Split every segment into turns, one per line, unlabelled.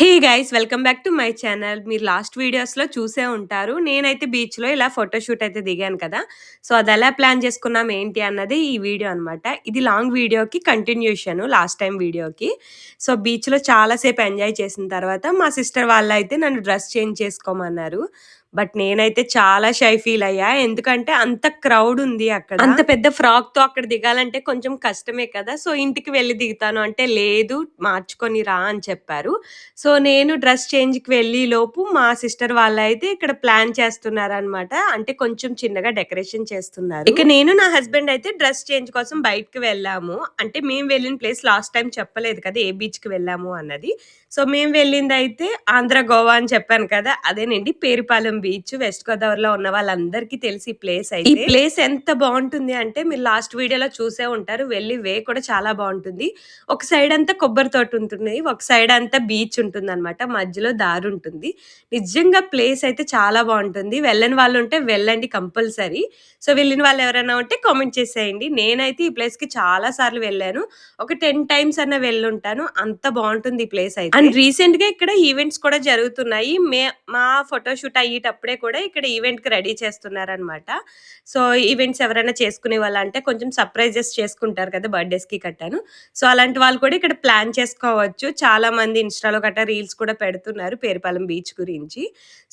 Hey guys welcome back to my channel. మీరు last వీడియోస్లో చూసే ఉంటారు. నేనైతే బీచ్లో ఇలా ఫోటోషూట్ అయితే దిగాను కదా. సో అది ఎలా ప్లాన్ చేసుకున్నాం ఏంటి అన్నది ఈ వీడియో అన్నమాట. ఇది లాంగ్ వీడియోకి కంటిన్యూషన్ లాస్ట్ టైం వీడియోకి. సో బీచ్లో చాలాసేపు ఎంజాయ్ చేసిన తర్వాత మా సిస్టర్ వాళ్ళు అయితే నన్ను డ్రెస్ చేంజ్ చేసుకోమన్నారు. బట్ నేనైతే చాలా షై ఫీల్ అయ్యా. ఎందుకంటే అంత క్రౌడ్ ఉంది అక్కడ. అంత పెద్ద ఫ్రాక్తో అక్కడ దిగాలంటే కొంచెం కష్టమే కదా. సో ఇంటికి వెళ్ళి దిగుతాను. అంటే లేదు మార్చుకొని రా అని చెప్పారు. సో నేను డ్రెస్ చేంజ్కి వెళ్ళి లోపు మా సిస్టర్ వాళ్ళైతే ఇక్కడ ప్లాన్ చేస్తున్నారు అనమాట అంటే కొంచెం చిన్నగా డెకరేషన్ చేస్తున్నారు. ఇక నేను నా హస్బెండ్ అయితే డ్రెస్ చేంజ్ కోసం బయటకు వెళ్ళాము. అంటే మేము వెళ్ళిన ప్లేస్ లాస్ట్ టైం చెప్పలేదు కదా ఏ బీచ్కి వెళ్ళాము అన్నది. సో మేము వెళ్ళింది అయితే ఆంధ్ర గోవా అని చెప్పాను కదా. అదేనండి పేరుపాలెం బీచ్ వెస్ట్ గోదావరిలో ఉన్న వాళ్ళందరికీ తెలిసి ప్లేస్ అయితే. ఈ ప్లేస్ ఎంత బాగుంటుంది అంటే మీరు లాస్ట్ వీడియోలో చూసే ఉంటారు వెళ్ళి వే కూడా చాలా బాగుంటుంది. ఒక సైడ్ అంతా కొబ్బరి తోట ఉంటుంది ఒక సైడ్ అంతా బీచ్ ఉంటుంది అనమాట మధ్యలో దారి ఉంటుంది. నిజంగా ప్లేస్ అయితే చాలా బాగుంటుంది. వెళ్ళని వాళ్ళు ఉంటే వెళ్ళండి కంపల్సరీ. సో వెళ్ళిన వాళ్ళు ఎవరైనా ఉంటే కామెంట్ చేసేయండి. నేనైతే ఈ ప్లేస్కి చాలా సార్లు వెళ్ళాను. ఒక టెన్ టైమ్స్ అన్న వెళ్ళుంటాను. అంత బాగుంటుంది ఈ ప్లేస్ అయితే. అండ్ రీసెంట్గా ఇక్కడ ఈవెంట్స్ కూడా జరుగుతున్నాయి. మే మా ఫోటోషూట్ అయ్యేటప్పుడే కూడా ఇక్కడ ఈవెంట్కి రెడీ చేస్తున్నారనమాట సో ఈవెంట్స్ ఎవరైనా చేసుకునే వాళ్ళు అంటే కొంచెం సర్ప్రైజెస్ చేసుకుంటారు కదా బర్త్డేస్కి కట్టాను. సో అలాంటి వాళ్ళు కూడా ఇక్కడ ప్లాన్ చేసుకోవచ్చు. చాలా మంది ఇన్స్టాలో గట్రా రీల్స్ కూడా పెడుతున్నారు పేరుపాలెం బీచ్ గురించి.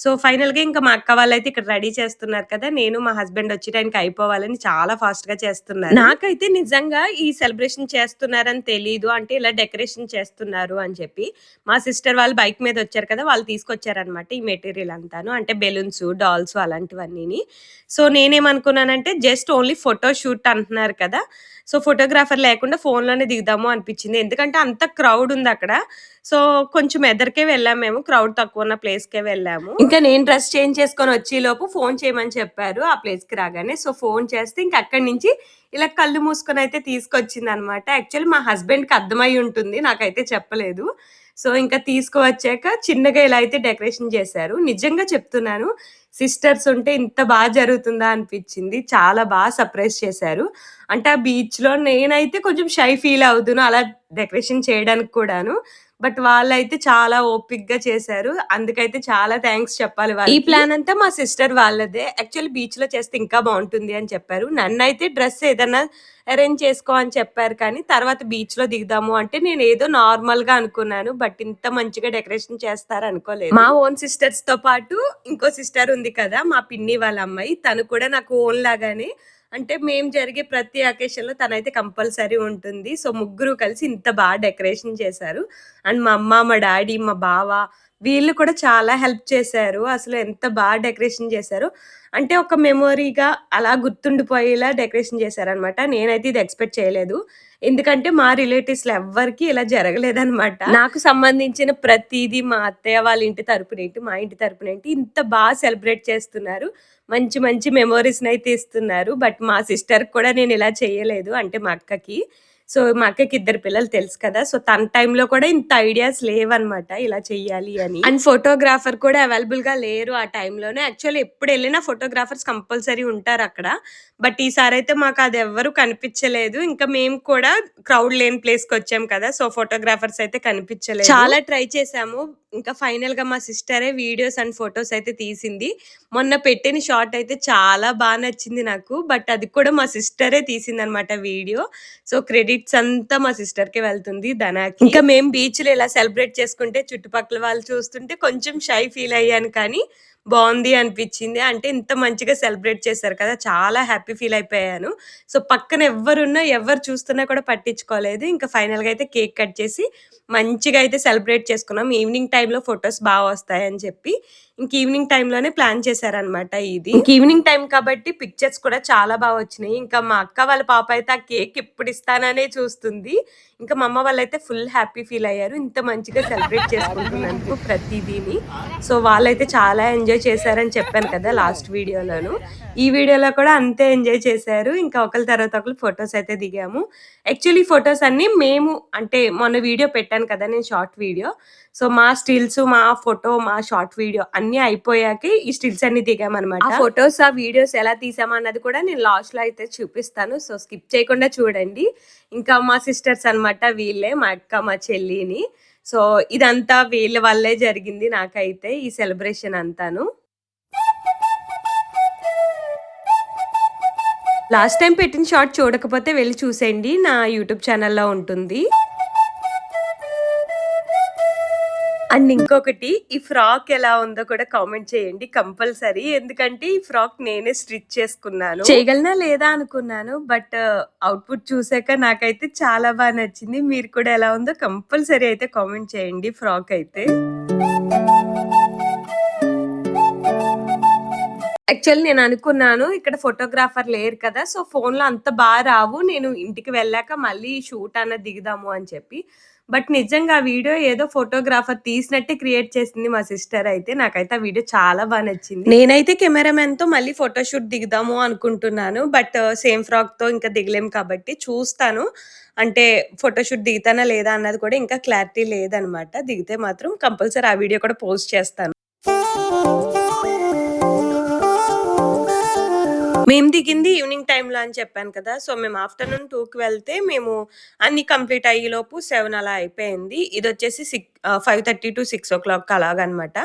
సో ఫైనల్గా ఇంకా మా అక్క వాళ్ళైతే ఇక్కడ రెడీ చేస్తున్నారు కదా నేను మా హస్బెండ్ వచ్చి టైంకి అయిపోవాలని చాలా ఫాస్ట్గా చేస్తున్నారు. నాకైతే నిజంగా ఈ సెలబ్రేషన్ చేస్తున్నారని తెలియదు అంటే ఇలా డెకరేషన్ చేస్తున్నారు అని చెప్పి మా సిస్టర్ వాళ్ళు బైక్ మీద వచ్చారు కదా వాళ్ళు తీసుకొచ్చారనమాట ఈ మెటీరియల్ అంతాను. అంటే బెలూన్స్ డాల్స్ అలాంటివన్నీ సో నేనేమనుకున్నానంటే జస్ట్ ఓన్లీ ఫోటో షూట్ అంటున్నారు కదా. సో ఫోటోగ్రాఫర్ లేకుండా ఫోన్లోనే దిగుదాము అనిపించింది. ఎందుకంటే అంత క్రౌడ్ ఉంది అక్కడ. సో కొంచెం ఎదరికే వెళ్ళాము మేము. క్రౌడ్ తక్కువ ఉన్న ప్లేస్కే వెళ్ళాము. ఇంకా నేను డ్రెస్ చేంజ్ చేసుకొని వచ్చే లోపు ఫోన్ చేయమని చెప్పారు ఆ ప్లేస్కి రాగానే. సో ఫోన్ చేస్తే ఇంకా అక్కడి నుంచి ఇలా కళ్ళు మూసుకొని అయితే తీసుకొచ్చింది అనమాట యాక్చువల్లీ మా హస్బెండ్కి అర్థమై ఉంటుంది. నాకైతే చెప్పలేదు. సో ఇంకా తీసుకువచ్చాక చిన్నగా ఇలా అయితే డెకరేషన్ చేశారు. నిజంగా చెప్తున్నాను సిస్టర్స్ ఉంటే ఇంత బాగా జరుగుతుందా అనిపించింది. చాలా బాగా సర్ప్రైజ్ చేశారు. అంటే ఆ బీచ్లో నేనైతే కొంచెం షై ఫీల్ అవుతున్నాను అలా డెకరేషన్ చేయడానికి కూడాను. బట్ వాళ్ళైతే చాలా ఓపిక్గా చేశారు. అందుకైతే చాలా థ్యాంక్స్ చెప్పాలి వాళ్ళు ఈ ప్లాన్ అంతా మా సిస్టర్ వాళ్ళదే. యాక్చువల్లీ బీచ్లో చేస్తే ఇంకా బాగుంటుంది అని చెప్పారు. నన్ను అయితే డ్రెస్ ఏదైనా అరేంజ్ చేసుకో అని చెప్పారు కానీ తర్వాత బీచ్లో దిగుదాము అంటే నేను ఏదో నార్మల్గా అనుకున్నాను. బట్ ఇంత మంచిగా డెకరేషన్ చేస్తారు అనుకోలేదు. మా ఓన్ సిస్టర్స్తో పాటు ఇంకో సిస్టర్ ఉంది కదా మా పిన్ని వాళ్ళ అమ్మాయి. తను కూడా నాకు ఓన్ లాగానే అంటే మేము జరిగే ప్రతి అకేషన్లో తనైతే కంపల్సరీ ఉంటుంది. సో ముగ్గురు కలిసి ఇంత బాగా డెకరేషన్ చేశారు. అండ్ మా అమ్మ మా డాడీ మా బావ వీళ్ళు కూడా చాలా హెల్ప్ చేశారు. అసలు ఎంత బాగా డెకరేషన్ చేశారు. అంటే ఒక మెమొరీగా అలా గుర్తుండిపోయేలా డెకరేషన్ చేశారనమాట. నేనైతే ఇది ఎక్స్పెక్ట్ చేయలేదు. ఎందుకంటే మా రిలేటివ్స్లో ఎవ్వరికి ఇలా జరగలేదనమాట. నాకు సంబంధించిన ప్రతిదీ మా అత్తయ్య వాళ్ళ ఇంటి తరపునేంటి మా ఇంటి తరపునేంటి ఇంత బాగా సెలబ్రేట్ చేస్తున్నారు. మంచి మంచి మెమోరీస్ అయితే ఇస్తున్నారు. బట్ మా సిస్టర్ కూడా నేను ఇలా చేయలేదు అంటే మా అక్కకి. సో మా అక్కకి ఇద్దరు పిల్లలు తెలుసు కదా సో తన టైంలో కూడా ఇంత ఐడియాస్ లేవన్నమాట ఇలా చెయ్యాలి అని. అండ్ ఫోటోగ్రాఫర్ కూడా అవైలబుల్గా లేరు ఆ టైంలోనే. యాక్చువల్లీ ఎప్పుడు వెళ్ళినా ఫోటోగ్రాఫర్స్ కంపల్సరీ ఉంటారు అక్కడ. బట్ ఈసారి అయితే మాకు అది ఎవ్వరు కనిపించలేదు. ఇంకా మేము కూడా క్రౌడ్ లేని ప్లేస్కి వచ్చాం కదా సో ఫోటోగ్రాఫర్స్ అయితే కనిపించలేదు. చాలా ట్రై చేసాము. ఇంకా ఫైనల్గా మా సిస్టరే వీడియోస్ అండ్ ఫొటోస్ అయితే తీసింది. మొన్న పెట్టిన షార్ట్ అయితే చాలా బాగా నచ్చింది నాకు. బట్ అది కూడా మా సిస్టరే తీసింది అనమాట వీడియో. సో స్వీట్స్ అంతా మా సిస్టర్కి వెళ్తుంది ధనాకి. ఇంకా మేము బీచ్లో ఇలా సెలబ్రేట్ చేసుకుంటే చుట్టుపక్కల వాళ్ళు చూస్తుంటే కొంచెం షై ఫీల్ అయ్యాను కానీ బాగుంది అనిపించింది. అంటే ఇంత మంచిగా సెలబ్రేట్ చేశారు కదా చాలా హ్యాపీ ఫీల్ అయిపోయాను. సో పక్కన ఎవరున్నా ఎవరు చూస్తున్నా కూడా పట్టించుకోలేదు. ఇంకా ఫైనల్గా అయితే కేక్ కట్ చేసి మంచిగా అయితే సెలబ్రేట్ చేసుకున్నాం. ఈవినింగ్ టైంలో ఫొటోస్ బాగా వస్తాయని చెప్పి. ఇంక ఈవినింగ్ టైంలోనే ప్లాన్ చేశారనమాట ఇది. ఇంక ఈవినింగ్ టైం కాబట్టి పిక్చర్స్ కూడా చాలా బాగా వచ్చినాయి. ఇంకా మా అక్క వాళ్ళ పాప అయితే ఆ కేక్ ఎప్పుడు ఇస్తాననే చూస్తుంది. ఇంకా మా అమ్మ వాళ్ళైతే ఫుల్ హ్యాపీ ఫీల్ అయ్యారు. ఇంత మంచిగా సెలబ్రేట్ చేసుకుంటున్నందుకు ప్రతిదీని. సో వాళ్ళైతే చాలా ఎంజాయ్ చేశారని చెప్పాను కదా లాస్ట్ వీడియోలోను. ఈ వీడియోలో కూడా అంతే ఎంజాయ్ చేశారు. ఇంకా ఒకరి తర్వాత ఒకరు ఫొటోస్ అయితే దిగాము. యాక్చువల్లీ ఫొటోస్ అన్ని మేము అంటే మొన్న వీడియో పెట్టాను కదా నేను షార్ట్ వీడియో సో మా స్టిల్స్ మా ఫోటో మా షార్ట్ వీడియో అన్ని అయిపోయాక ఈ స్టిల్స్ అన్ని దిగామన్నమాట ఆ ఫొటోస్ ఆ వీడియోస్ ఎలా తీసామన్నది కూడా నేను లాస్ట్లో అయితే చూపిస్తాను సో స్కిప్ చేయకుండా చూడండి ఇంకా మా సిస్టర్స్ అన్నమాట వీళ్ళే మా అక్క మా చెల్లిని సో, ఇదంతా వీళ్ళ వల్లే జరిగింది నాకైతే ఈ సెలబ్రేషన్ అంతాను. లాస్ట్ టైం పెట్టిన షార్ట్ చూడకపోతే వెళ్ళి చూసేయండి. నా యూట్యూబ్ ఛానల్లో ఉంటుంది. అండ్ ఇంకొకటి ఈ ఫ్రాక్ ఎలా ఉందో కూడా కామెంట్ చేయండి కంపల్సరీ. ఎందుకంటే ఈ ఫ్రాక్ నేనే స్టిచ్ చేసుకున్నాను. చేయగలనా లేదా అనుకున్నాను. బట్ అవుట్‌పుట్ చూసాక నాకైతే చాలా బాగా నచ్చింది. మీరు కూడా ఎలా ఉందో కంపల్సరీ అయితే కామెంట్ చేయండి ఫ్రాక్ అయితే. యాక్చువల్లీ నేను అనుకున్నాను ఇక్కడ ఫోటోగ్రాఫర్ లేరు కదా! సో, ఫోన్‌లో అంత బాగా రావు. నేను ఇంటికి వెళ్ళాక మళ్ళీ షూట్ అన్న దిగుదాము అని చెప్పి. బట్ నిజంగా ఆ వీడియో ఏదో ఫోటోగ్రాఫర్ తీసినట్టే క్రియేట్ చేసింది మా సిస్టర్ అయితే. నాకైతే ఆ వీడియో చాలా బాగా నచ్చింది. నేనైతే కెమెరామెన్‌తో మళ్ళీ ఫోటోషూట్ దిగుదాము అనుకుంటున్నాను. బట్ సేమ్ ఫ్రాక్‌తో ఇంకా దిగలేం కాబట్టి చూస్తాను. అంటే ఫోటో షూట్ దిగుతానా లేదా అన్నది కూడా ఇంకా క్లారిటీ లేదనమాట. దిగితే మాత్రం కంపల్సరీ ఆ వీడియో కూడా పోస్ట్ చేస్తాను. మేము దిగింది ఈవినింగ్ టైంలో అని చెప్పాను కదా! సో, మేము ఆఫ్టర్‌నూన్ టూకి వెళ్తే మేము అన్ని కంప్లీట్ అయ్యేలోపు సెవెన్ అలా అయిపోయింది. ఇది వచ్చేసి సిక్ ఆహ్, 5:30-6:00 అలాగనమాట.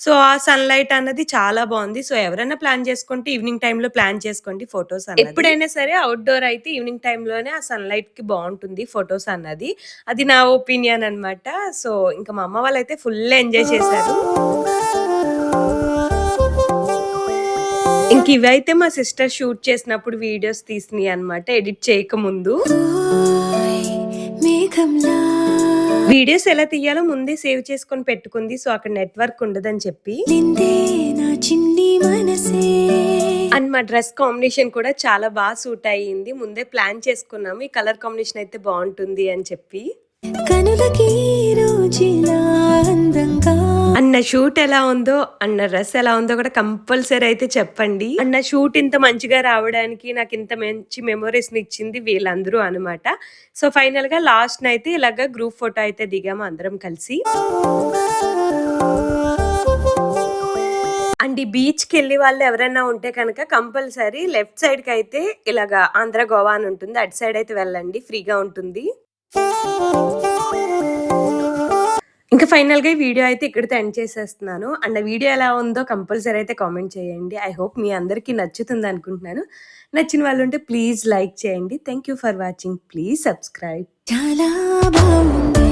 సో, ఆ సన్‌లైట్ అన్నది చాలా బాగుంది సో, ఎవరైనా ప్లాన్ చేసుకుంటే ఈవినింగ్ టైంలో ప్లాన్ చేసుకోండి ఫోటోస్ అన్నది. ఎప్పుడైనా సరే అవుట్‌డోర్ అయితే ఈవినింగ్ టైంలోనే ఆ సన్‌లైట్‌కి బాగుంటుంది ఫోటోస్ అన్నది. అది నా ఒపీనియన్ అనమాట. సో, ఇంకా మా అమ్మ వాళ్ళైతే ఫుల్ ఎంజాయ్ చేశారు. ఇంక ఇవైతే మా సిస్టర్ షూట్ చేసినప్పుడు వీడియోస్ తీసినాయి అనమాట. ఎడిట్ చేయకముందు. వీడియోస్ ఎలా తీయాలో ముందే సేవ్ చేసుకొని పెట్టుకుంది. సో, అక్కడ నెట్‌వర్క్ ఉండదని చెప్పి. అండ్ మా డ్రెస్ కాంబినేషన్ కూడా చాలా బాగా సూట్ అయ్యింది. ముందే ప్లాన్ చేసుకున్నాము. ఈ కలర్ కాంబినేషన్ అయితే బాగుంటుంది అని చెప్పి.
కనులకి రోజులా అందంగా
అండ్ నా షూట్ ఎలా ఉందో, అండ్ నా డ్రెస్ ఎలా ఉందో కూడా కంపల్సరీ అయితే చెప్పండి. అండ్ నా షూట్ ఇంత మంచిగా రావడానికి నాకు ఇంత మంచి మెమొరీస్ని ఇచ్చింది వీళ్ళందరూ అనమాట. సో, ఫైనల్‌గా లాస్ట్‌నైతే ఇలాగ గ్రూప్ ఫోటో అయితే దిగాము అందరం కలిసి. అండ్ ఈ వెళ్ళి వాళ్ళు ఎవరైనా ఉంటే కనుక కంపల్సరీ లెఫ్ట్ సైడ్‌కైతే ఇలాగ ఆంధ్ర, గోవా అని ఉంటుంది. అటు సైడ్ అయితే వెళ్ళండి. ఫ్రీగా ఉంటుంది. ఇంకా ఫైనల్‌గా ఈ వీడియో అయితే ఇక్కడితో ఎండ్ చేసేస్తున్నాను. అండ్ వీడియో ఎలా ఉందో కంపల్సరీ అయితే కామెంట్ చేయండి. ఐ హోప్ మీ అందరికీ నచ్చుతుంది అనుకుంటున్నాను. నచ్చిన వాళ్ళు ఉంటే ప్లీజ్ లైక్ చేయండి. Thank you for watching. Please subscribe.
చాలా బాగుంది